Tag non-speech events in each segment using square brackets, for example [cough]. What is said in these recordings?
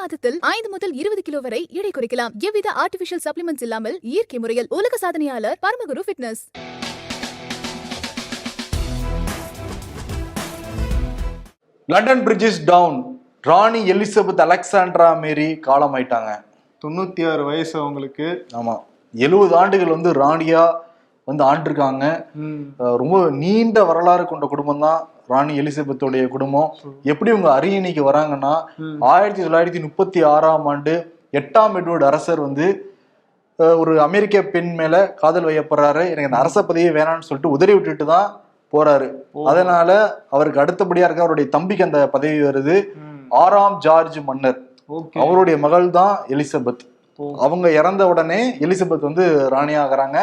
மாதத்தில் ஐந்து முதல் இருபது கிலோ வரை எடை குறைக்கலாம். எவ்வித ஆர்டிபிஷியல் சப்ளிமெண்ட்ஸ் இல்லாமல் இயற்கை முறையில் உலக சாதனையாளர் Paramaguru fitness London bridge is down Rani Elizabeth Alexandra Mary காலமாயிட்டாங்க. தொண்ணூத்தி ஆறு வயசு அவங்களுக்கு. ஆமா. எழுபது ஆண்டுகள் வந்து ராணியா வந்து ஆண்டிருக்காங்க. ரொம்ப நீண்ட வரலாறு கொண்ட குடும்பம் தான் ராணி எலிசபெத்தோடைய குடும்பம். எப்படி இவங்க அரியணைக்கு வராங்கன்னா. ஆயிரத்தி தொள்ளாயிரத்தி முப்பத்தி ஆறாம் ஆண்டு எட்டாம் எட்வர்டு அரசர் வந்து ஒரு அமெரிக்க பெண் மேல காதல் வயப்படுறாரு. எனக்கு அந்த அரச பதவியே வேணாம்னு சொல்லிட்டு உதறி விட்டுட்டு தான் போறாரு. அதனால அவருக்கு அடுத்தபடியா இருக்க அவருடைய தம்பிக்கு அந்த பதவி வருது. ஆறாம் ஜார்ஜ் மன்னர். அவருடைய மகள் தான் எலிசபெத். அவங்க இறந்த உடனே எலிசபெத் வந்து ராணியாகிறாங்க.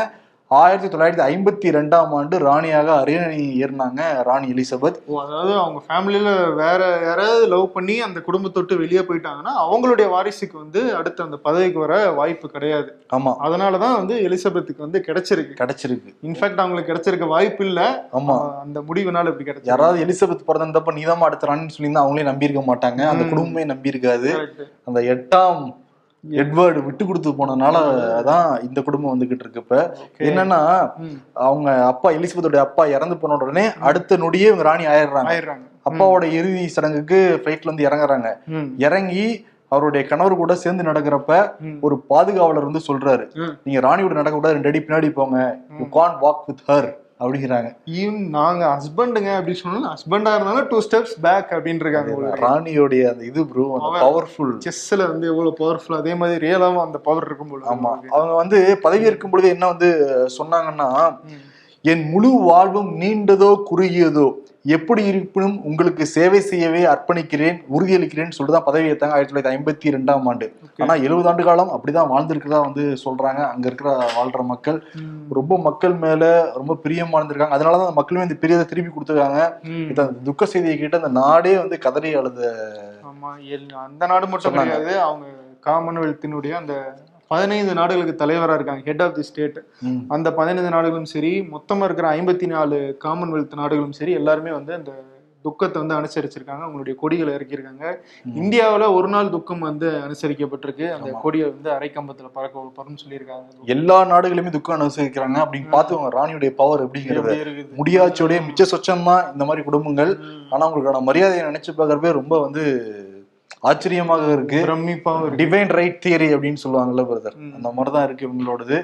ஆயிரத்தி தொள்ளாயிரத்தி ஐம்பத்தி ரெண்டாம் ஆண்டு ராணியாக அரியணை ஏறினாங்க ராணி எலிசபெத். ஓ, அதாவது அவங்க ஃபேமிலியில வேற யாராவது லவ் பண்ணி அந்த குடும்பத்தொட்டு வெளியே போயிட்டாங்கன்னா அவங்களுடைய வாரிசுக்கு வந்து அடுத்து அந்த பதவிக்கு வர வாய்ப்பு கிடையாது. ஆமா. அதனாலதான் வந்து எலிசபெத்துக்கு வந்து கிடைச்சிருக்கு. கிடைச்சிருக்கு. இன்ஃபேக்ட் அவங்களுக்கு கிடைச்சிருக்க வாய்ப்பு இல்ல. ஆமா. அந்த முடிவுனால இப்படி கிடைச்சிருக்கு. யாராவது எலிசபெத் பிறந்தப்ப நீதான் அடுத்த ராணின்னு சொல்லியிருந்தா அவங்களே நம்பியிருக்க மாட்டாங்க. அந்த. குடும்பமே நம்பியிருக்காது. அந்த எட்டாம் எட்வர்டு விட்டு கொடுத்து போனனால தான் இந்த குடும்பம் வந்துகிட்டு இருக்கு இப்ப. என்னன்னா. அவங்க அப்பா எலிசபெத்தோட அப்பா இறந்து போன உடனே அடுத்த நொடியே இவங்க ராணி ஆயிடுறாங்க. அப்பாவோட இறுதி சடங்குக்கு ஃபிளைட்ல இருந்து இறங்குறாங்க. இறங்கி அவருடைய கணவர் கூட சேர்ந்து நடக்கிறப்ப. ஒரு பாதுகாவலர் வந்து சொல்றாரு. நீங்க ராணியோட நடக்க கூடாது. ரெண்டு அடி பின்னாடி போங்க. You can walk with her அப்படிங்கிறாங்க. ஈவன் நாங்க ஹஸ்பண்டுங்க அப்படின்னு சொன்னா ஹஸ்பண்டா இருந்தாலும் டூ ஸ்டெப்ஸ் பேக் அப்படின்னு இருக்காங்க ராணியோடைய அந்த இது ப்ரோ. பவர்ஃபுல் செஸ்ல வந்து எவ்வளவு பவர்ஃபுல் அதே மாதிரி ரியலாவும் அந்த பவர் இருக்கும் போல ஆமா. அவங்க வந்து பதவி இருக்கும் பொழுது என்ன வந்து சொன்னாங்கன்னா. என் முழு வாழ்வும் நீண்டதோ குறுகியதோ எப்படி இருப்பினும் உங்களுக்கு சேவை செய்யவே அர்ப்பணிக்கிறேன் உறுதியளிக்கிறேன்னு சொல்லிட்டு தான் பதவி ஏத்தாங்க ஆயிரத்தி தொள்ளாயிரத்தி ஐம்பத்தி ரெண்டாம் ஆண்டு. ஆனா எழுபது ஆண்டு காலம் அப்படிதான் வாழ்ந்திருக்கிறதா வந்து சொல்றாங்க. அங்க இருக்கிற வாழ்ற மக்கள். ரொம்ப மக்கள் மேல ரொம்ப பிரியமா இருந்திருக்காங்க. அதனாலதான் அந்த மக்களுமே இந்த பிரியத்தை திருப்பி கொடுத்துருக்காங்க. துக்க செய்தியை கேட்டு அந்த நாடே வந்து கதறி அழுத அந்த நாடு மட்டும். கிடையாது. அவங்க காமன்வெல்த்தினுடைய அந்த பதினைந்து நாடுகளுக்கு தலைவரா இருக்காங்க. Head of the state. அந்த பதினைந்து நாடுகளும் சரி மொத்தமா இருக்கிற ஐம்பத்தி நாலு காமன்வெல்த் நாடுகளும் சரி எல்லாருமே வந்து அந்த துக்கத்தை வந்து அனுசரிச்சிருக்காங்க. அவங்களுடைய கொடிகளை இறக்கியிருக்காங்க. இந்தியாவுல ஒரு நாள் துக்கம் வந்து அனுசரிக்கப்பட்டிருக்கு. அந்த. கொடியை வந்து அரைக்கம்பத்துல பறக்க வைப்பாருன்னு சொல்லியிருக்காங்க. எல்லா நாடுகளுமே துக்கம் அனுசரிக்கிறாங்க. அப்படின்னு பார்த்து ராணியுடைய பவர் எப்படிங்கிறத இருக்குது? முடியாட்சியோடைய மிச்ச சொச்சம் தான் இந்த மாதிரி குடும்பங்கள். ம். ஆனா அவங்களுக்கான மரியாதையை நினைச்சு பார்க்கறப்பே ரொம்ப வந்து ஆச்சரியமாக இருக்கு பிரமிப்பாவும் இருக்கு டிவைன் ரைட் தியரி அப்படின்னு சொல்லுவாங்கல்ல பிரதர். அந்த மாதிரிதான் இருக்கு இவங்களோடது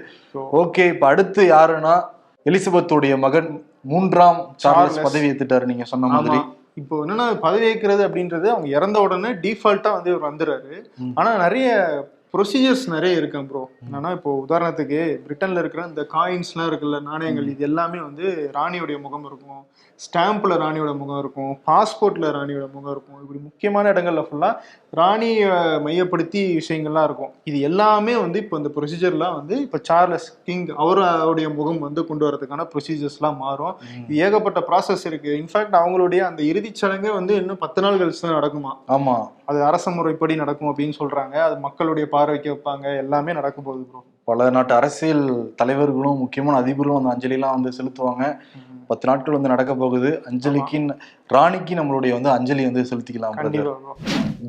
ஓகே இப்ப அடுத்து யாருன்னா எலிசபெத்துடைய மகன் மூன்றாம் சார்லஸ். பதவி ஏத்துட்டாரு நீங்க சொன்ன மாதிரி. இப்போ என்னன்னா பதவி ஏற்கிறது அப்படின்றது அவங்க இறந்த உடனே டிஃபால்ட்டா வந்து இவர் வந்துடுறாரு. ஆனா நிறைய ப்ரொசீஜர்ஸ் நிறைய இருக்கு ப்ரோ என்னன்னா இப்போ உதாரணத்துக்கு பிரிட்டன்ல இருக்கிற இந்த காயின்ஸ்லாம் இருக்குல்ல நாணயங்கள் இது எல்லாமே வந்து ராணியுடைய முகம் இருக்கும். ஸ்டாம்ப்ல ராணியோட முகம் இருக்கும். பாஸ்போர்ட்ல ராணியோட முகம் இருக்கும். இப்படி முக்கியமான இடங்கள்ல ஃபுல்லா ராணியை மையப்படுத்தி விஷயங்கள்லாம் இருக்கும். இது எல்லாமே வந்து இப்போ இந்த ப்ரொசீஜர்லாம் வந்து இப்போ சார்லஸ் கிங் அவருடைய முகம் வந்து கொண்டு வரதுக்கான ப்ரொசீஜர்ஸ்லாம் மாறும். இது ஏகப்பட்ட ப்ராசஸ் இருக்கு. இன்ஃபேக்ட் அவங்களுடைய அந்த இறுதிச் சடங்கே வந்து இன்னும் பத்து நாள் கழிச்சு தான் நடக்குமா? ஆமா. அது அரச முறைப்படி நடக்கும் அப்படின்னு சொல்றாங்க. அது மக்களுடைய பார்வைக்கு வைப்பாங்க. எல்லாமே நடக்க போகுது ப்ரோ பல நாட்டு அரசியல் தலைவர்களும் முக்கியமான அதிபர்களும் அந்த அஞ்சலிலாம் வந்து செலுத்துவாங்க. பத்து நாட்கள் வந்து நடக்க போகுது. அஞ்சலிக்கு ராணிக்கு நம்மளுடைய வந்து அஞ்சலி வந்து செலுத்திக்கலாம்.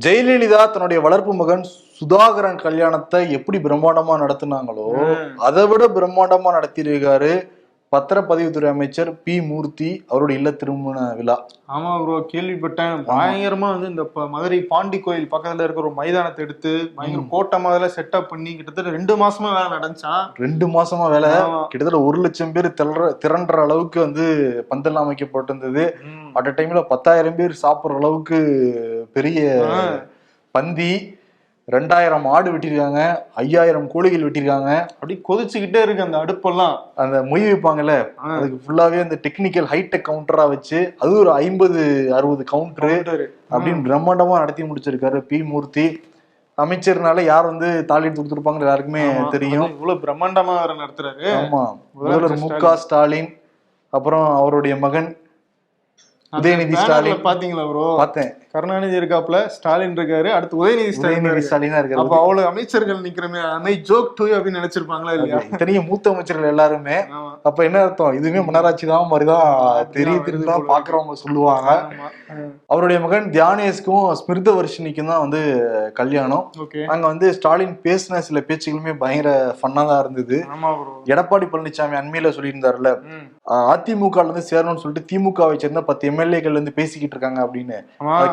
ஜெயலலிதா தன்னுடைய வளர்ப்பு மகன் சுதாகரன் கல்யாணத்தை எப்படி பிரம்மாண்டமா நடத்துனாங்களோ. அதை விட பிரம்மாண்டமா நடத்தியிருக்காரு பத்திரப்பதிவுத்துறை அமைச்சர் பி மூர்த்தி அவருடைய இல்ல திருமண விழா. ஆமா ப்ரோ கேள்விப்பட்டேன். பயங்கரமா வந்து இந்த மதுரை பாண்டி கோயில் பக்கத்துல இருக்கிற ஒரு மைதானத்தை எடுத்து பயங்கர கோட்டமா அதில் செட்டப் பண்ணி கிட்டத்தட்ட ரெண்டு மாசமா வேலை நடந்துச்சான் ரெண்டு மாசமா வேலை. கிட்டத்தட்ட ஒரு லட்சம் பேர் திரற திரண்ட அளவுக்கு வந்து பந்தல் அமைக்கப்பட்டிருந்தது. அட் டைம்ல பத்தாயிரம் பேர் சாப்பிடுற அளவுக்கு பெரிய. பந்தி. ரெண்டாயிரம் ஆடு வெட்டியிருக்காங்க ஐயாயிரம் கோழிகள் வெட்டியிருக்காங்க. அப்படி கொதிச்சுக்கிட்டே இருக்கு அந்த அடுப்பெல்லாம். அந்த மொய் வைப்பாங்கல்ல. அதுக்கு ஃபுல்லாவே அந்த டெக்னிக்கல் ஹைடெக் கவுண்டரா வச்சு அது ஒரு ஐம்பது அறுபது கவுண்டரு. அப்படின்னு பிரம்மாண்டமா நடத்தி முடிச்சிருக்காரு பி. மூர்த்தி. அமைச்சர்னால யார் வந்து தாலி எடுத்து கொடுத்துருப்பாங்க எல்லாருக்குமே. தெரியும். இவ்வளவு பிரம்மாண்டமா நடத்துறாரு. ஆமா முதல்வர் மு க ஸ்டாலின் அப்புறம் அவருடைய மகன் உதயநிதி ஸ்டாலின். பாத்தீங்களா ப்ரோ பார்த்தேன். கருணாநிதி இருக்காப்ல ஸ்டாலின் இருக்காரு அடுத்து உதயநிதி ஸ்டாலின் இருக்காரு. ஸ்டாலின் தான் அப்ப இருக்காரு அவ்வளவு அமைச்சர்கள் நிக்கிறமே அன்னை ஜோக் டூ அப்படின்னு நினைச்சிருப்பாங்களா இல்லையா? இத்தனையும் மூத்த அமைச்சர்கள் எல்லாருமே. அப்ப என்ன அர்த்தம்? இதுவுமே மன்னராட்சி தான் மாதிரிதான் தெரிய அப்படிதான் தெரிஞ்சு தான் வருது பாக்குறவங்க சொல்லுவாங்க. அவருடைய மகன் தியானேஷ்க்கும் ஸ்மிருத வர்ஷினிக்கும் தான் வந்து கல்யாணம். அங்க வந்து ஸ்டாலின் பேசின சில பேச்சுகளுமே பயங்கர ஃபன்னா தான் இருந்தது. எடப்பாடி பழனிசாமி அண்மையில சொல்லியிருந்தாருல அதிமுக இருந்து சேரணும்னு சொல்லிட்டு திமுகவை சேர்ந்த பத்து எம்எல்ஏக்கள் இருந்து பேசிக்கிட்டு இருக்காங்க அப்படின்னு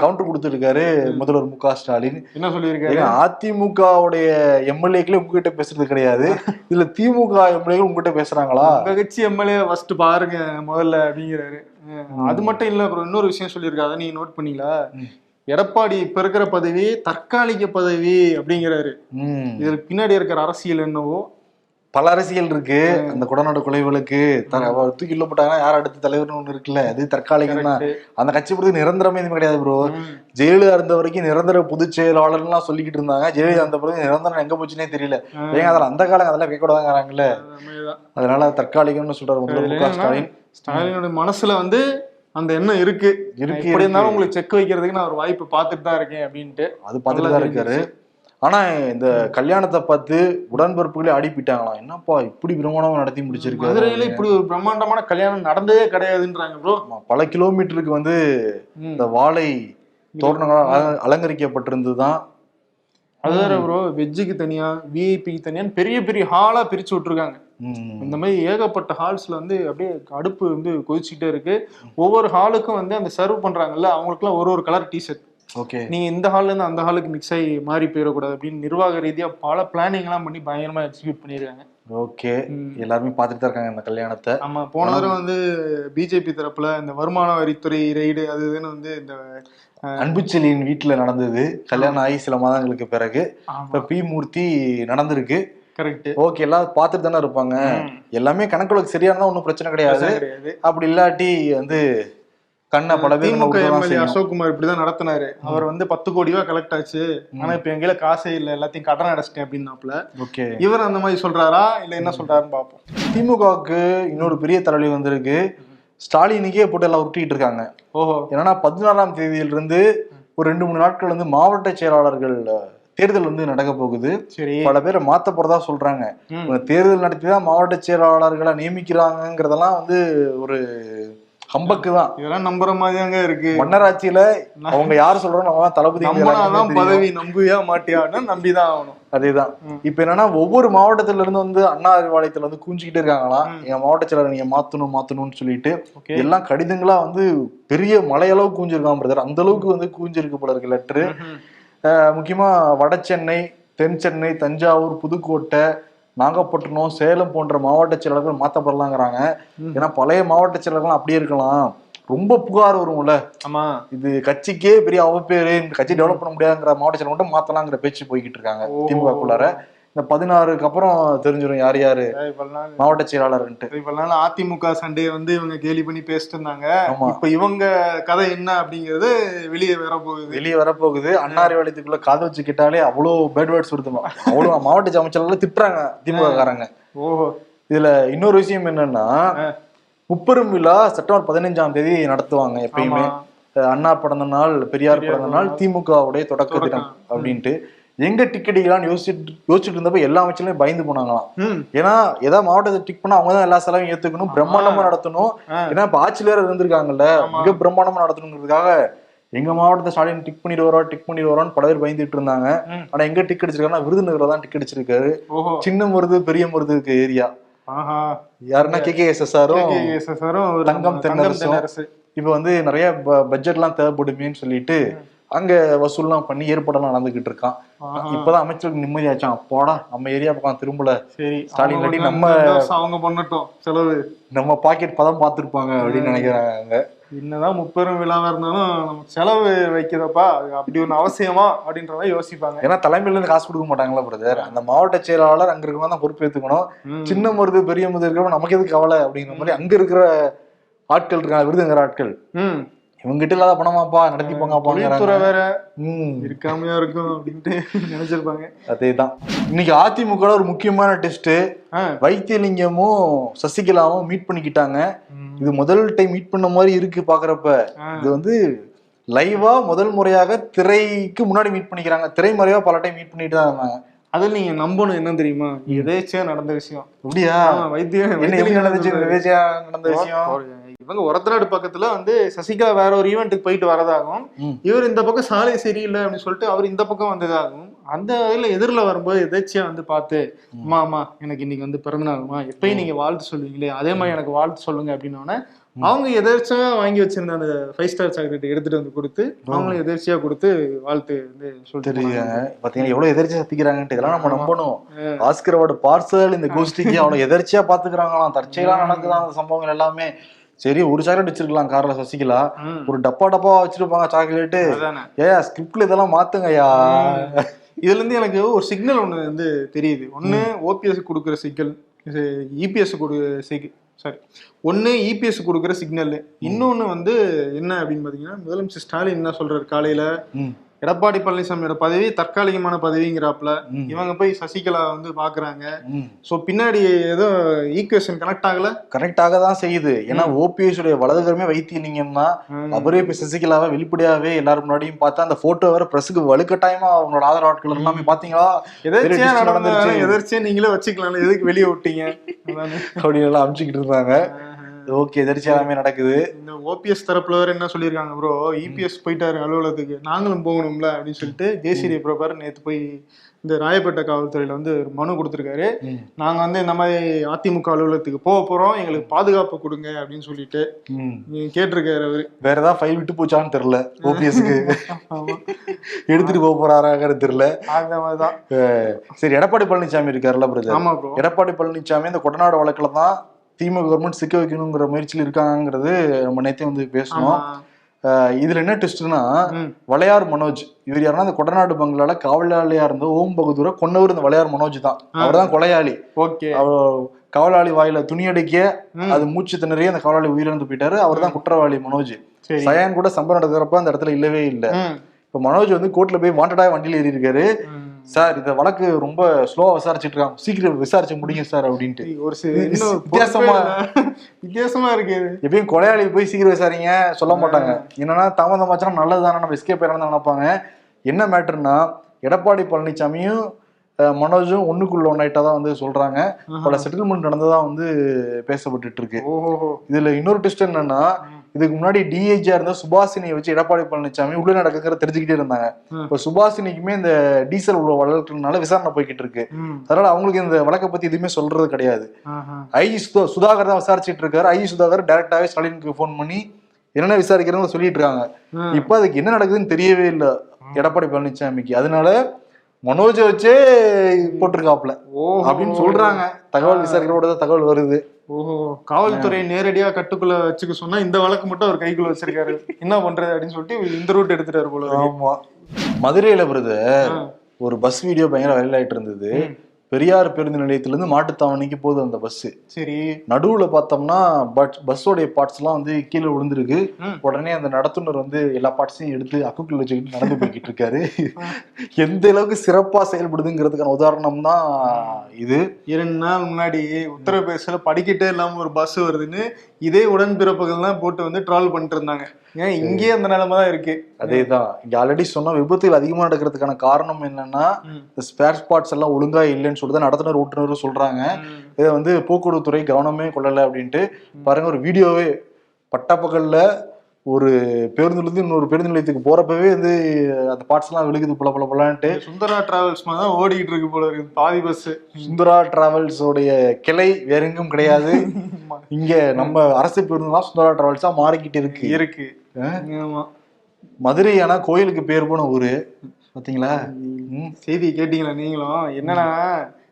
கவுண்டர் கொடுத்துருக்காரு முதல்வர் மு க ஸ்டாலின். என்ன சொல்லியிருக்காரு? அதிமுகவுடைய எம்எல்ஏக்களே உங்ககிட்ட பேசுறது கிடையாது. [laughs] இதுல திமுக எம்எல்ஏக்கள் உங்ககிட்ட பேசுறாங்களா? கட்சி எம்எல்ஏ ஃபர்ஸ்ட் பாருங்க முதல்ல அப்படிங்கிறாரு. அது மட்டும் இல்ல அப்புறம் இன்னொரு விஷயம் சொல்லியிருக்காரு நீங்க நோட் பண்ணீங்களா. எடப்பாடி இப்ப இருக்கிற பதவி தற்காலிக பதவி அப்படிங்கிறாரு. இதற்கு பின்னாடி இருக்கிற அரசியல் என்னவோ பல அரசியல் இருக்கு. அந்த குடநாடு கொலைகளுக்கு தூக்கி உள்ள போட்டாங்கன்னா யார் அடுத்த தலைவர்னு ஒண்ணு இருக்குல்ல? அது தற்காலிகம் தான். அந்த கட்சி பொறுத்து நிரந்தரமே எதுவும் கிடையாது ப்ரோ. ஜெயலலிதா இருந்த வரைக்கும் நிரந்தர பொதுச் செயலாளர்லாம் சொல்லிக்கிட்டு இருந்தாங்க. ஜெயலலிதா அந்த பிறகு நிரந்தரம் எங்க போச்சுன்னே தெரியல. ஏங்க அதெல்லாம் அந்த காலம் அதெல்லாம் கேட்கக்கூடாதாங்கிறாங்கல்ல. அதனால தற்காலிகம்னு சொல்றாரு முதல்வர் மு ஸ்டாலின். ஸ்டாலினோட மனசுல வந்து அந்த எண்ணம் இருக்கு. இருக்கு, எப்படி இருந்தாலும். உங்களுக்கு செக் வைக்கிறதுக்கு நான் ஒரு வாய்ப்பு பார்த்துட்டு தான் இருக்கேன் அப்படின்ட்டு அது பார்த்துட்டு தான் இருக்காரு. ஆனா இந்த கல்யாணத்தை பார்த்து உடன்பிறப்புகளே அடிப்பிட்டாங்களாம் என்னப்பா இப்படி பிரமாணமா நடத்தி முடிச்சிருக்காரு? மதுரையில இப்படி ஒரு பிரம்மாண்டமான கல்யாணம் நடந்ததே கிடையாதுன்றாங்க ப்ரோ பல கிலோமீட்டருக்கு வந்து இந்த வாழை தோரணங்களால் அல- அலங்கரிக்கப்பட்டிருந்ததுதான் அது வேற ப்ரோ வெஜ்ஜுக்கு தனியா விஐபிக்கு தனியான்னு பெரிய பெரிய ஹாலா பிரிச்சு விட்டுருக்காங்க. இந்த மாதிரி ஏகப்பட்ட ஹால்ஸ்ல வந்து அப்படியே அடுப்பு வந்து கொதிச்சுக்கிட்டே இருக்கு. ஒவ்வொரு ஹாலுக்கும் வந்து அந்த சர்வ் பண்றாங்கல்ல அவங்களுக்குலாம் ஒரு ஒரு கலர் டிஷர்ட் ஓகே. நீங்க இந்த ஹால்ல இருந்து அந்த ஹாலுக்கு மிக்ஸ் ஆகி மாறி போயிடக்கூடாது அப்படின்னு நிர்வாக ரீதியா பல பிளானிங் எல்லாம் பண்ணி பயங்கரமா எக்ஸிக்யூட் பண்ணிருக்காங்க ஓகே. எல்லாருமே பார்த்துட்டு தான் இருக்காங்க இந்த கல்யாணத்தை. ஆமா போன தடவை வந்து பிஜேபி தரப்புல இந்த வருமான வரித்துறை ரெய்டு அது இதுன்னு வந்து இந்த அன்புச்செலியின் வீட்டுல நடந்தது. கல்யாணம் ஆகி சில மாதங்களுக்கு பிறகு. இப்ப பி மூர்த்தி நடந்திருக்கு. கரெக்ட் ஓகே எல்லாம் பார்த்துட்டு தானே இருப்பாங்க. எல்லாமே கணக்குகளுக்கு சரியா இருந்தா ஒன்றும் பிரச்சனை கிடையாது. அப்படி இல்லாட்டி வந்து கண்ணை பேர் திமுக எம்எல்ஏ. அசோக்குமார் இப்படிதான் நடத்தினாரு. அவர் வந்து பத்து கோடி ரூபாய் கலெக்ட் ஆச்சு. ஆனா இப்ப கையில காசே இல்ல. எல்லாத்தையும் கடன் அடைச்சிட்டேன் அப்படின்னாப்ல ஓகே. இவர் அந்த மாதிரி சொல்றாரா? இல்ல என்ன சொல்றாருன்னு பாப்போம். திமுகவுக்கு இன்னொரு பெரிய தலைவலி வந்திருக்கு. ஸ்டாலினுக்கே போட்டு எல்லாம் உருட்டிட்டு இருக்காங்க. ஓஹோ. என்னன்னா பதினாறாம் தேதியிலிருந்து ஒரு ரெண்டு மூணு நாட்கள் வந்து மாவட்ட செயலாளர்கள் தேர்தல் வந்து நடக்க போகுது. சரி. பல பேரை மாத்த போறதா சொல்றாங்க. தேர்தல் நடத்தி தான் மாவட்ட செயலாளர்களை நியமிக்கிறாங்கிறதெல்லாம் வந்து ஒரு ஹம்பக்கு தான். இதெல்லாம் நம்புற மாதிரியாங்க இருக்கு. மன்னராட்சியில அவங்க யார் சொல்றோம் நம்ம தளபதி பதவி நம்புவியா மாட்டியான்னு நம்பிதான் ஆகணும். அதேதான். இப்ப என்னன்னா ஒவ்வொரு மாவட்டத்துல இருந்து வந்து அண்ணா அறிவாலயத்துல வந்து கூஞ்சிக்கிட்டு இருக்காங்களாம் எங்க மாவட்ட செயலாளர் நீங்க மாத்தணும் மாத்தணும்னு சொல்லிட்டு எல்லாம் கடிதங்களா வந்து பெரிய மலையளவு கூஞ்சிருக்கான் பிரதர் அந்த அளவுக்கு வந்து கூஞ்சிருக்கு போல இருக்கு லெட்டரு முக்கியமா வட சென்னை தென் சென்னை தஞ்சாவூர் புதுக்கோட்டை நாகப்பட்டினம் சேலம் போன்ற மாவட்ட செயலாளர்கள் மாத்தப்படலாங்கிறாங்க. ஏன்னா பழைய மாவட்ட செயலாளர்கள் அப்படியே இருக்கலாம். ரொம்ப புகார் வரும்ல. ஆமா. இது கட்சிக்கே பெரிய அவப்பேரு இந்த கட்சி டெவலப் பண்ண முடியாதுங்கிற மாவட்ட செயலர் மட்டும் மாத்தலாங்கிற பேச்சு போய்கிட்டு இருக்காங்க ஓ. திமுகக்குள்ளார. இந்த பதினாறுக்கு அப்புறம் தெரிஞ்சிடும் யார் யாரு. மாவட்ட செயலாளர்ன்ட்டு. இவ்வளவு நாள் அதிமுக சண்டையை வந்து இவங்க கேலி பண்ணி பேசிட்டு இருந்தாங்க. இப்ப இவங்க கதை என்ன அப்படிங்கறது வெளியே வர போகுது வெளியே வரப்போகுது. அன்னாரி வளையத்துக்குள்ள காது வச்சு கேட்டாலே அவ்வளோ பேட் வேர்ட்ஸ் வருதுமா அவ்வளோ மாவட்ட அமைச்சர்கள் திட்டுறாங்க திமுக காரங்க ஓஹோ. இதுல இன்னொரு விஷயம் என்னன்னா. முப்பெரும் விழா செப்டம்பர் பதினைஞ்சாம் தேதி நடத்துவாங்க எப்பயுமே. அண்ணா பிறந்த நாள் பெரியார் பிறந்த நாள் திமுகவுடைய தொடக்க தினம். அப்படின்ட்டு. எங்க டிக்கெட் யோசிச்சுட்டு யோசிச்சுட்டு இருந்தப்ப எல்லா அமைச்சர்களும் பயந்து போனாங்களாம். ஏன்னா ஏதாவது மாவட்டத்தை டிக் பண்ணா அவங்க தான் எல்லா செலவையும் ஏத்துக்கணும் பிரம்மாண்டமா நடத்தணும். ஏன்னா இப்ப ஆட்சியர் இருந்திருக்காங்கல்ல. மிக பிரம்மாண்டமா நடத்தணுங்கிறதுக்காக எங்க மாவட்டத்தை ஸ்டாலின் டிக் பண்ணிட்டு வரோம் டிக் பண்ணிட்டு வரோம்னு பல பேர் பயந்துட்டு இருந்தாங்க. ஆனா எங்க டிக் அடிச்சிருக்காங்கன்னா விருதுநகர்ல தான் டிக் அடிச்சிருக்காரு. சின்ன மருது பெரிய மருது இருக்கு ஏரியா. யாருன்னா கே கே எஸ் எஸ் ஆரும் தங்கம். தென்னரசு. இப்ப வந்து நிறைய பட்ஜெட் எல்லாம் தேவைப்படுமேன்னு சொல்லிட்டு அங்க வசூல்லாம் பண்ணி ஏற்பாடெல்லாம் நடந்துகிட்டு இருக்கான். இப்பதான் அமைச்சருக்கு நிம்மதியாச்சான் போடா நம்ம ஏரியா பக்கம் திரும்பல. சரி ஸ்டாலின் இல்லாட்டி நம்ம- அவங்க பண்ணட்டும் செலவு. நம்ம பாக்கெட் பதம் பார்த்திருப்பாங்க அப்படின்னு நினைக்கிறாங்க. என்னதான் முப்பெரும் விழாவா இருந்தாலும் நமக்கு செலவு வைக்கிறப்பா அப்படி ஒண்ணு அவசியமா அப்படின்ற மாதிரி யோசிப்பாங்க. ஏன்னா தலைமையில இருந்து காசு கொடுக்க மாட்டாங்களா பிரதர் அந்த மாவட்ட செயலாளர் அங்க இருக்கவங்க தான் பொறுப்பேற்றுக்கணும். சின்ன மருது பெரிய மருது இருக்கிறவங்க நமக்கு எதுக்கு கவலை அப்படிங்கிற மாதிரி அங்க இருக்கிற ஆட்கள் இருக்காங்க விருதுங்கிற ஆட்கள். ம் இவங்க கிட்ட இல்லாத பணமாப்பா நடத்தி போங்கப்பாங்கிறாங்க வேற ம். இருக்காமையா இருக்கும் அப்படின்ட்டு நினைச்சிருப்பாங்க. அதேதான். இன்னைக்கு அதிமுக ஒரு முக்கியமான டெஸ்ட். வைத்தியலிங்கமும் சசிகலாவும் மீட் பண்ணிக்கிட்டாங்க. இது முதல் டைம் மீட் பண்ண மாதிரி இருக்கு பாக்குறப்ப. இது வந்து லைவா முதல் முறையாக திரைக்கு முன்னாடி மீட் பண்ணிக்கிறாங்க. திரைமறைவா பல டைம் மீட் பண்ணிட்டு தான் இருந்தாங்க. அதுல நீங்க நம்பணும் என்ன தெரியுமா? எதேச்சியா நடந்த விஷயம். அப்படியா? வைத்தியம் நடந்துச்சு? நடந்த விஷயம்? இவங்க ஒரத்தநாடு பக்கத்துல வந்து சசிகலா வேற ஒரு ஈவெண்ட்டுக்கு போயிட்டு வரதாகும். இவர் இந்த பக்கம் சாலை சரியில்லை அப்படின்னு சொல்லிட்டு அவர் இந்த பக்கம் வந்ததாகும் அந்த வகையில எதிரில் வரும்போது எதாச்சியா வந்து பார்த்து அம்மா அம்மா எனக்கு இன்னைக்கு வந்து பிறந்த நாளுமா எப்பயும் நீங்க வாழ்த்து சொல்லுவீங்களே அதே மாதிரி எனக்கு வாழ்த்து சொல்லுங்க அப்படின்னோடனே அவங்க எதேர்ச்சியா வாங்கி வச்சிருந்த அந்த ஃபைவ் ஸ்டார் சாக்லேட் எடுத்துட்டு வந்து கொடுத்து அவங்களும் எதேர்ச்சியா கொடுத்து வாழ்த்து வந்து சொல்லிட்டு. பாத்தீங்கன்னா எவ்வளவு எதிர்ச்சியா சத்திக்கிறாங்கன்ட்டு இதெல்லாம் நம்ம நம்பணும். ஆஸ்கர் அவார்டு பார்சல் இந்த கோஷ்டிக்கு அவ்வளவு எதிர்ச்சியா பாத்துக்கிறாங்களாம். தற்செயலா நடக்குதான் அந்த சம்பவங்கள் எல்லாமே. சரி ஒரு சாக்லேட் வச்சிருக்கலாம் கார்ல சசிகலா. ஒரு டப்பா டப்பா வச்சிருப்பாங்க சாக்லேட்டு அதானே. ஏ ஸ்கிரிப்ட்ல இதெல்லாம் மாத்துங்கய்யா இதுல இருந்து எனக்கு ஒரு சிக்னல் ஒண்ணு வந்து தெரியுது. ஒண்ணு ஓபிஎஸ் கொடுக்குற சிக்கல் இபிஎஸ் கொடு சரி ஒன்று இபிஎஸ் கொடுக்குற சிக்னல் இன்னொன்று வந்து என்ன அப்படின்னு பார்த்தீங்கன்னா முதலமைச்சர் ஸ்டாலின் என்ன சொல்றாரு காலையில்? எடப்பாடி பழனிசாமியோட பதவி தற்காலிகமான பதவிங்கிறாப்புல. இவங்க போய் சசிகலா வந்து பாக்குறாங்க. சோ பின்னாடி ஏதோ ஈக்குவேஷன் கனெக்ட் ஆகல? கரெக்டாக தான் செய்யுது. ஏன்னா ஓபிஎஸ் உடைய வலதுகரமே வைத்தியலிங்கம் தான் அவரே இப்ப சசிகலாவை வெளிப்படையாவே எல்லாரும் முன்னாடியும் பார்த்தா அந்த போட்டோ வேற பிரஸுக்கு வலுக்கட்டாயமா அவங்களோட ஆதரவு ஆட்கள் எல்லாமே பாத்தீங்களா நடந்த நடந்துருச்சு. எதாச்சியா நீங்களே வச்சுக்கலாம் எதுக்கு வெளியே விட்டீங்க. [laughs] அப்படின்னு எல்லாம் அமுச்சுக்கிட்டு இருந்தாங்க. ஓகே எதிர்ச்சி எல்லாமே நடக்குது. இந்த ஓபிஎஸ் தரப்புல வேற என்ன சொல்லியிருக்காங்க ப்ரோ இபிஎஸ் போயிட்டாரு அலுவலகத்துக்கு. நாங்களும் போகணும்ல அப்படின்னு சொல்லிட்டு ஜேசிடி பிரபார் நேத்து போய் இந்த ராயப்பேட்டை காவல்துறையில வந்து ஒரு மனு கொடுத்துருக்காரு. நாங்க வந்து இந்த மாதிரி அதிமுக அலுவலகத்துக்கு போக போறோம் எங்களுக்கு பாதுகாப்பு கொடுங்க அப்படின்னு சொல்லிட்டு கேட்டிருக்காரு அவரு. வேற ஏதாவது ஃபைல் விட்டு போச்சான்னு தெரியல ஓபிஎஸ்க்கு. [laughs] எடுத்துட்டு போக போறாராங்கிறது தெரியல. அந்த மாதிரிதான் சரி எடப்பாடி பழனிசாமி இருக்காருல்ல பிரதர் எடப்பாடி பழனிசாமி இந்த கொட்டநாடு வழக்குல தான் திமுக கவர்மெண்ட் சிக்க வைக்கணுங்கிற முயற்சியில் இருக்காங்கிறது நம்ம நேத்தே வந்து பேசணும் இதுல என்ன ட்விஸ்ட்னா. வளையார் மனோஜ் இவர் யாருன்னா இந்த கொடநாடு பங்களால காவலாளியா இருந்த ஓம் பகதூரை கொன்னவர் இந்த வளையார் மனோஜ் தான். அவர் தான் கொலையாளி. ஓகே. காவலாளி வாயில துணி அடிக்க ம். அது மூச்சு திணறி அந்த காவலாளி உயிரிழந்து போயிட்டாரு. அவர் தான் குற்றவாளி மனோஜ். சயான் கூட சம்பவம் நடக்கிறப்ப அந்த இடத்துல இல்லவே இல்லை. இப்ப மனோஜ் வந்து கோர்ட்ல போய் வாண்டடா வண்டியில ஏறி இருக்காரு. சார் இந்த வழக்கு ரொம்ப ஸ்லோவா விசாரிச்சுட்டு இருக்காங்க சீக்கிரம் விசாரிச்சு முடிங்க சார் அப்படின்ட்டு. ஒரு வித்தியாசமா-. வித்தியாசமா இருக்கு. எப்பயும் கொலையாளி போய் சீக்கிரம் விசாரிங்க சொல்ல மாட்டாங்க. என்னன்னா தாமதமாச்சுன்னா நல்லதுதானே நம்ம எஸ்கேப் ஆயிரம் நினைப்பாங்க. என்ன மேட்டர்னா எடப்பாடி பழனிசாமியும் மனோஜும் ஒண்ணுக்குள்ள ஒன்னாயிட்டா தான் வந்து சொல்றாங்க. பல செட்டில்மெண்ட் நடந்ததா வந்து பேசப்பட்டுட்டு இருக்கு ஓஹோ இதுல இன்னொரு ட்விஸ்ட் என்னன்னா இதுக்கு முன்னாடி டிஐஜியா இருந்த சுபாஷினியை வச்சு எடப்பாடி பழனிசாமி உள்ள நடக்குங்கிற தெரிஞ்சுக்கிட்டே இருந்தாங்க. இப்ப சுபாஷினிக்குமே இந்த டீசல் உள்ள வழக்குனால விசாரணை போய்கிட்டு இருக்கு. அதனால அவங்களுக்கு இந்த வழக்கை பத்தி எதுவுமே சொல்றது கிடையாது. ஐஜி சுதா சுதாகர் தான் விசாரிச்சிட்டு இருக்காரு ஐஜி சுதாகர் டைரக்டாவே ஸ்டாலினுக்கு ஃபோன் பண்ணி என்னென்ன விசாரிக்கிறோம்னு சொல்லிட்டு இருக்காங்க. இப்ப அதுக்கு என்ன நடக்குதுன்னு தெரியவே இல்லை எடப்பாடி பழனிசாமிக்கு அதனால மனோஜை வச்சே போட்டிருக்காப்ல ஓஹோ. அப்படின்னு சொல்றாங்க தகவல் விசாரிக்கிறோட தான் தகவல் வருது ஓஹோ காவல்துறை நேரடியா கட்டுக்குள்ள வச்சுக்க சொன்னா இந்த வழக்கு மட்டும் அவர் கைக்குள்ள வச்சிருக்காரு என்ன பண்றது அப்படின்னு சொல்லிட்டு இந்த ரூட் எடுத்துட்டாரு போல. ஆமா மதுரையில வருது. ஒரு பஸ் வீடியோ பயங்கர வைரல் ஆயிட்டு இருந்தது. பெரியார் பேருந்து நிலையத்துல இருந்து மாட்டுத்தாவணிக்கு போகுது அந்த பஸ் சரி. நடுவுல பார்த்தோம்னா பட் பஸ்ஸோடைய பார்ட்ஸ் எல்லாம் வந்து கீழே விழுந்திருக்கு. உடனே அந்த நடத்துனர் வந்து எல்லா பார்ட்ஸையும் எடுத்து அக்குக்குள்ள வச்சுக்கிட்டு நடந்து போய்கிட்டு இருக்காரு. எந்த அளவுக்கு சிறப்பா செயல்படுதுங்கிறதுக்கான உதாரணம் தான் இது. இரண்டு நாள் முன்னாடி உத்தரப்பிரதேசல படிக்கிட்டே இல்லாம ஒரு பஸ் வருதுன்னு இதே உடன்பிறப்புகள் தான் போட்டு வந்து டிராவல் பண்ணிட்டு இருந்தாங்க ஏன் இங்கேயே அந்த நிலைமை தான் இருக்கு. அதேதான். இங்க ஆல்ரெடி சொன்ன விபத்துகள் அதிகமா நடக்கிறதுக்கான காரணம் என்னன்னா. இந்த ஸ்பேர் பார்ட்ஸ் எல்லாம் ஒழுங்கா இல்லைன்னு சொல்லிட்டு தான் நடத்துனர் ஓட்டுநரும் சொல்றாங்க. இதை வந்து போக்குவரத்து துறை கவனமே கொள்ளல அப்படின்ட்டு பாருங்க ஒரு வீடியோவே பட்டப்பகல்ல ஒரு பேருந்துல இருந்து இன்னொரு பேருந்து நிலையத்துக்கு போறப்பவே வந்து அந்த பார்ட்ஸ் எல்லாம் விழுகுது புல புல புலன்ட்டு. சுந்தரா டிராவல்ஸ் மாதிரி தான் ஓடிக்கிட்டு இருக்கு போல இருக்கு. பாதி பஸ் சுந்தரா டிராவல்ஸ் உடைய கிளை வேற எங்கும் கிடையாது. இங்க நம்ம அரசு பேருந்து தான் சுந்தரா டிராவல்ஸா மாறிக்கிட்டு இருக்கு. இருக்கு. மதுரை ஆனா கோயிலுக்கு பேர் போன ஊரு. பாத்தீங்களா? ம். செய்தி கேட்டீங்களா நீங்களும்? என்னன்னா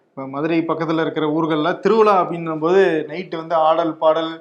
இப்ப மதுரை பக்கத்துல இருக்கிற ஊர்கள்ல திருவிழா அப்படின்னும் போது நைட்டு வந்து ஆடல் பாடல்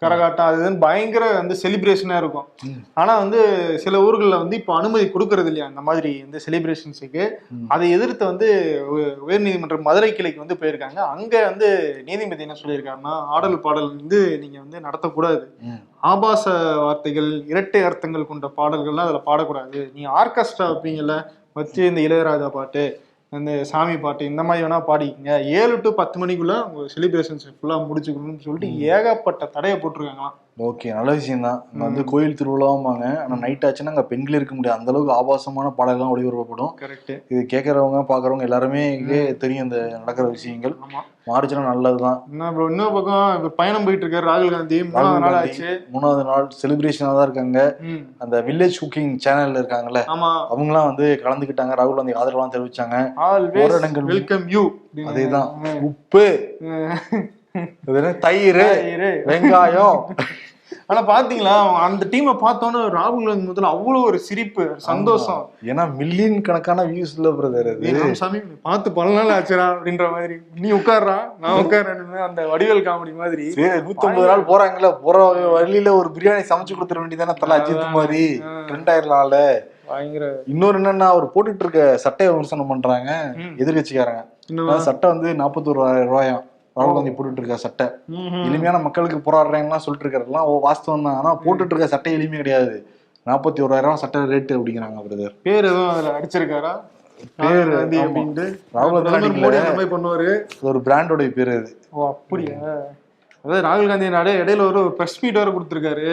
கரகாட்டம் அது பயங்கர வந்து செலிப்ரேஷனா இருக்கும். ம். ஆனா வந்து சில ஊர்கள்ல வந்து இப்போ அனுமதி கொடுக்கறது இல்லையா? இந்த மாதிரி இந்த செலிப்ரேஷன்ஸுக்கு. அதை எதிர்த்து வந்து உ- உயர்நீதிமன்ற மதுரை கிளைக்கு வந்து போயிருக்காங்க. அங்க வந்து நீதிபதி என்ன சொல்லியிருக்காருன்னா ஆடல் பாடல் வந்து நீங்க வந்து நடத்தக்கூடாது. ஆபாச வார்த்தைகள் இரட்டை அர்த்தங்கள் கொண்ட பாடல்கள்லாம் அதுல பாடக்கூடாது. நீ ஆர்கெஸ்ட்ரா வைப்பீங்கல்ல வச்சு இந்த இளையராஜா பாட்டு. இந்த சாமி பாட்டு இந்த மாதிரி வேணா பாடிக்கங்க. ஏழு டு பத்து மணிக்குள்ள உங்க செலிப்ரேஷன்ஸ் ஃபுல்லா முடிச்சுக்கணும்னு சொல்லிட்டு ஏகப்பட்ட தடையை போட்டிருக்காங்களாம். ஓகே நல்ல விஷயம் தான் இங்க வந்து கோயில் திருவிழாவாங்க ஆனா நைட் ஆச்சுன்னா அங்க பெண்கள் இருக்க முடியாது. அந்த அளவுக்கு ஆபாசமான பாடல்கள்லாம் ஒளிபரப்பப்படும். கரெக்ட் இது கேட்கறவங்க பாக்குறவங்க எல்லாருமே தெரியும் இந்த நடக்கிற விஷயங்கள். ஆமா. மாறுச்சுன்னா நல்லதுதான். இன்னொரு பக்கம் இப்ப பயணம் போயிட்டு இருக்காரு ராகுல் காந்தி. மூணாவது நாள் ஆச்சு. மூணாவது நாள் செலிப்ரேஷனா தான் இருக்காங்க. அந்த வில்லேஜ் குக்கிங் சேனல்ல இருக்காங்கல்ல ஆமா. அவங்கலாம் வந்து கலந்துக்கிட்டாங்க. ராகுல் காந்தி ஆதரவாக தெரிவிச்சாங்க. வெல்கம் யூ அதேதான். உப்பு. தயிர். வெங்காயம். [laughs] ஆனா பாத்தீங்களா அந்த டீமை பார்த்தோன்னே ராகுல் முதல்ல அவ்வளவு ஒரு சிரிப்பு சந்தோஷம். ஏன்னா மில்லியன் கணக்கான வியூஸ் இல்ல பிரதர் நீ பார்த்து பல நாள் ஆச்சுடா அப்படின்ற மாதிரி. நீ உட்கார்றா நான் உட்கார்றேன்னு அந்த வடிவேல் காமெடி மாதிரி. சரி நூத்தி ஐம்பது நாள் போறாங்கல்ல போற வழியில ஒரு பிரியாணி சமைச்சு கொடுத்துட வேண்டியதானே தலை அஜித் மாதிரி. பயங்கர. இன்னொரு என்னன்னா அவர் போட்டுட்டு இருக்க சட்டையை விமர்சனம் பண்றாங்க. எதிர்கட்சிக்காரங்க. சட்டை வந்து நாற்பத்தோரு ரூபாயாம். ராகுல் காந்தி போட்டுட்டு இருக்க சட்டை. எளிமையான மக்களுக்கு போராடுறேன்லாம் சொல்லிட்டு இருக்காருலாம் ஓ வாஸ்தவம் தான். ஆனா போட்டுட்டு இருக்க சட்டை எளிமை கிடையாது. நாற்பத்தி ஓராயிரம் சட்டை ரேட்டு அப்படிங்கிறாங்க பிரதர் பேர் எதுவும் அதுல அடிச்சிருக்காரா? பேரு. அப்படின்ட்டு ராகுல் காந்தி பண்ணுவாரு. ஒரு பிராண்டோட பேர் அது. ஓ அப்படியா? அதாவது ராகுல் காந்தி நாடே இடையில ஒரு பிரஸ் மீட் வேற கொடுத்திருக்காரு.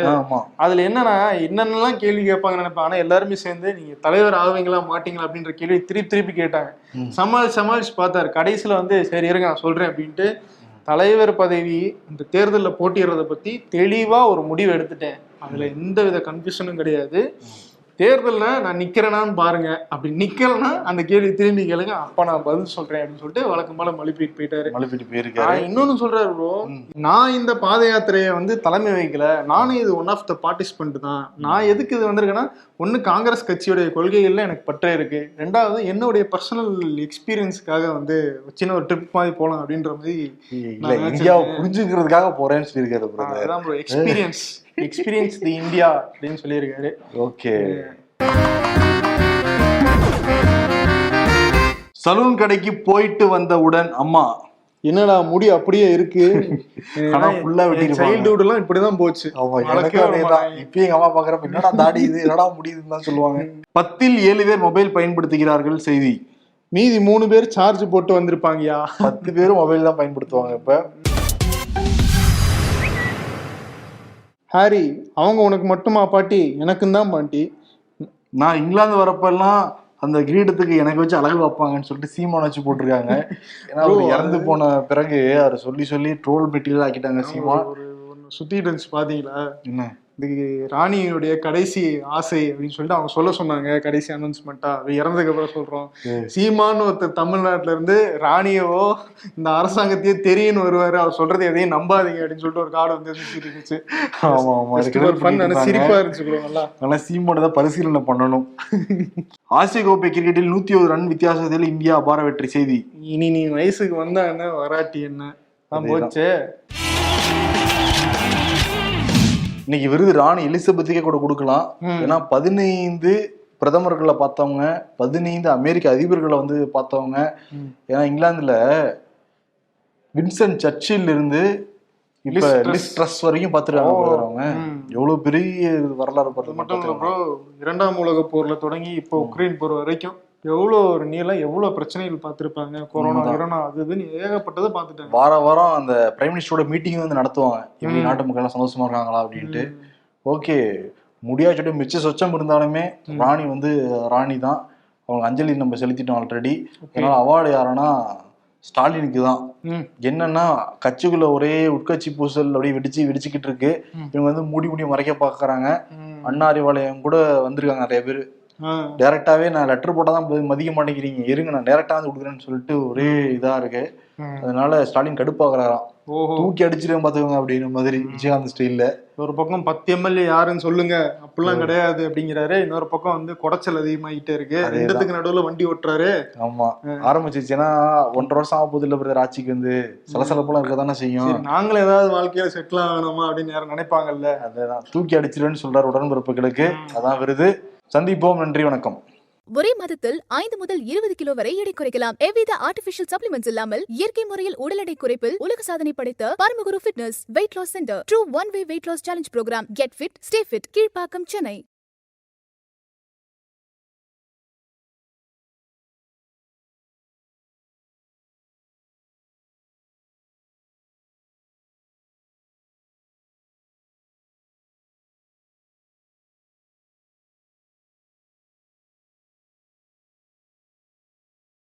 அதுல என்னன்னா என்னென்னலாம் கேள்வி கேட்பாங்க நினைப்பேன். ஆனா எல்லாருமே சேர்ந்து நீங்க தலைவர் ஆவீங்களா மாட்டீங்களா அப்படின்ற கேள்வி திருப்பி திருப்பி கேட்டாங்க. ம். சமாளி சமாளிச்சு பார்த்தாரு. கடைசியில வந்து சரி இருங்க நான் சொல்றேன் அப்படின்ட்டு தலைவர் பதவி இந்த தேர்தலில் போட்டியிடுறத பத்தி தெளிவா ஒரு முடிவு எடுத்துட்டேன். அதுல எந்த வித கன்ஃபியூஷனும் கிடையாது. தேர்தல்ல நான் நிக்கிறேனான்னு பாருங்க. அப்படி நிக்கலன்னா அந்த கேள்வி திரும்பி கேளுங்க. அப்ப நான் பதில் சொல்றேன் அப்படின்னு சொல்லிட்டு வழக்கம் போல மழுப்பிட்டு போயிட்டாரு. மலைப்பீட்டு போயிருக்காரு. இன்னொன்னு சொல்றாரு ப்ரோ நான் இந்த பாத யாத்திரையை வந்து தலைமை வைக்கல நானும் இது ஒன் ஆஃப் த பார்ட்டிசிபென்ட் தான். நான் எதுக்கு இது வந்திருக்கேன்னா ஒண்ணு காங்கிரஸ் கட்சியுடைய கொள்கைகள்ல எனக்கு பற்றே இருக்கு. ரெண்டாவது என்னுடைய பர்சனல் எக்ஸ்பீரியன்ஸ்க்காக வந்து சின்ன ஒரு ட்ரிப் மாதிரி போலாம் அப்படின்ற மாதிரி இந்தியாவை. புரிஞ்சுக்கிறதுக்காக போறேன்னு சொல்லியிருக்காரு bro experience experience the India அப்படின்னு சொல்லியிருக்காரு. ஓகே சலூன் கடைக்கு போயிட்டு வந்தவுடன் அம்மா என்னடா முடி அப்படியே இருக்கு? ஆனா ஆ வெட்டிருப்பாங்க. சைல்டுஹுட் எல்லாம் இப்படிதான் போச்சு. ஆமா வர அதேதான். இப்பயும் எங்க அம்மா பாக்குறப்ப என்னடா தாடி இது? என்னடா முடியுதுன்னு தான் சொல்லுவாங்க. பத்தில் ஏழு பேர் மொபைல் பயன்படுத்துகிறார்கள் செய்தி. மீதி மூணு பேர் சார்ஜ் போட்டு வந்திருப்பாங்கயா? பத்து பேரும் மொபைல் தான் பயன்படுத்துவாங்க இப்ப. ஹாரி அவங்க உனக்கு மட்டுமா பாட்டி? எனக்கும் தான் பாட்டி. நான் இங்கிலாந்து வரப்பெல்லாம் அந்த கிரீடத்துக்கு எனக்கு வச்சு அழகு வைப்பாங்கன்னு சொல்லிட்டு சீமான் வச்சு போட்டிருக்காங்க. ஏன்னா அவர் இறந்து போன பிறகு அவர் சொல்லி சொல்லி ட்ரோல் மெட்டீரியல் ஆக்கிட்டாங்க சீமான். சுத்திட்டு இருந்துச்சு பாத்தீங்களா? என்ன? இது ராணியுடைய கடைசி ஆசை அப்படின்னு சொல்லிட்டு அவங்க சொல்ல சொன்னாங்க கடைசி அனௌன்ஸ்மெண்ட்டா அது இறந்ததுக்கு அப்புறம் சொல்றோம். சீமான்னு ஒருத்தர் தமிழ்நாட்டுல இருந்து ராணியவோ இந்த அரசாங்கத்தையே தெரியும்னு வருவாரு. அவர் சொல்றது எதையும் நம்பாதீங்க அப்படின்னு சொல்லிட்டு ஒரு கார்டு வந்து சுத்திட்டு இருந்துச்சு. ஆமா ஆமா. சிரிப்பா இருந்துச்சு நல்லா. ஆனா சீமான் தான் பரிசீலனை பண்ணணும். ஆசிய கோப்பை கிரிக்கெட்டில் நூத்தி ஒரு ரன் வித்தியாசத்தில் இந்தியா அபார வெற்றி செய்தி. இனி நீ வயசுக்கு வந்தா என்ன? வராட்டி என்ன. போச்சே. இன்னைக்கு விருது ராணி எலிசபெத்துக்கே கூட கொடுக்கலாம். ஏன்னா பதினைந்து பிரதமர்களை பார்த்தவங்க பதினைந்து அமெரிக்க அதிபர்களை வந்து பார்த்தவங்க. ஏன்னா இங்கிலாந்துல வின்சென்ட் சர்ச்சில் இருந்து இப்ப ட்ரஸ். வரைக்கும் ம். எவ்வளவு பெரிய வரலாறு அது பார்த்து மட்டும் இல்ல ப்ரோ இரண்டாம் உலக போர்ல தொடங்கி இப்போ உக்ரைன் போர் வரைக்கும் எவ்வளவு ஒரு நீளம் எவ்வளவு பிரச்சனைகள் பார்த்திருப்பாங்க கொரோனா. கிரோனா அது இதுன்னு ஏகப்பட்டதை பார்த்துட்டாங்க வார வாரம் அந்த பிரைம் மினிஸ்டரோட மீட்டிங் வந்து நடத்துவாங்க இப்படி ம். நாட்டு மக்கள் எல்லாம் சந்தோஷமா இருக்காங்களா அப்படின்ட்டு ஓகே முடியா சொல்லிட்டு மிச்ச சொச்சம் இருந்தாலுமே. ராணி வந்து ராணி தான் அவங்க அஞ்சலி நம்ம செலுத்திட்டோம் ஆல்ரெடி அதனால அவார்டு யாருன்னா ஸ்டாலினுக்கு தான். என்னன்னா கட்சிக்குள்ள ஒரே உட்கட்சி பூசல் அப்படியே வெடிச்சு வெடிச்சுக்கிட்டு இருக்கு. இவங்க வந்து மூடி மூடி மறைக்க பாக்குறாங்க. அண்ணா அறிவாலயம் கூட வந்திருக்காங்க நிறைய பேர். டைரக்டாவே நான் லெட்டர் போட்டா தான் போய் மதிக்க மாட்டேங்கிறீங்க. இருங்க நான் டைரக்டா வந்து கொடுக்குறேன்னு சொல்லிட்டு ஒரே இதா இருக்கு. அதனால ஸ்டாலின் கடுப்பாக்குறாராம். ஓஹோ. தூக்கி அடிச்சிருவேன் பாத்துக்கோங்க அப்படின்னு மாதிரி விஜயகாந்த் ஸ்டைல்ல ஒரு பக்கம் பத்து எம்எல்ஏ யாருன்னு சொல்லுங்க. அப்படிலாம் கிடையாது அப்படிங்கிறாரு. இன்னொரு பக்கம் வந்து குடைச்சல் அதிகமாகிட்டே இருக்கு. ரெண்டுத்துக்கு நடுவுல வண்டி ஓட்டுறாரு. ஆமா. ஆரம்பிச்சிச்சுன்னா ஒன்றரை வருஷம் ஆக போகுது இல்ல பிரதர் ஆட்சிக்கு வந்து. சலசலப்பெல்லாம் இருக்க தானே செய்யும். நாங்களும் ஏதாவது வாழ்க்கையில செட்டில் ஆகணுமா அப்படின்னு யாரும் நினைப்பாங்கல்ல? அதேதான். தூக்கி அடிச்சிருவேன்னு சொல்றாரு உடன்பிறப்புகளுக்கு. அதான் விருது. சந்திப்போம். நன்றி வணக்கம். ஒரே மாதத்தில் ஐந்து முதல் இருபது கிலோ வரை எடை குறைக்கலாம். எவ்வித ஆர்டிபிஷியல் சப்ளிமெண்ட்ஸ் இல்லாமல் இயற்கை முறையில் உடல் எடை குறைப்பில் உலக சாதனை படைத்த Paramaguru fitness weight loss centre true one way weight loss challenge programme get fit stay fit Kilpauk Chennai.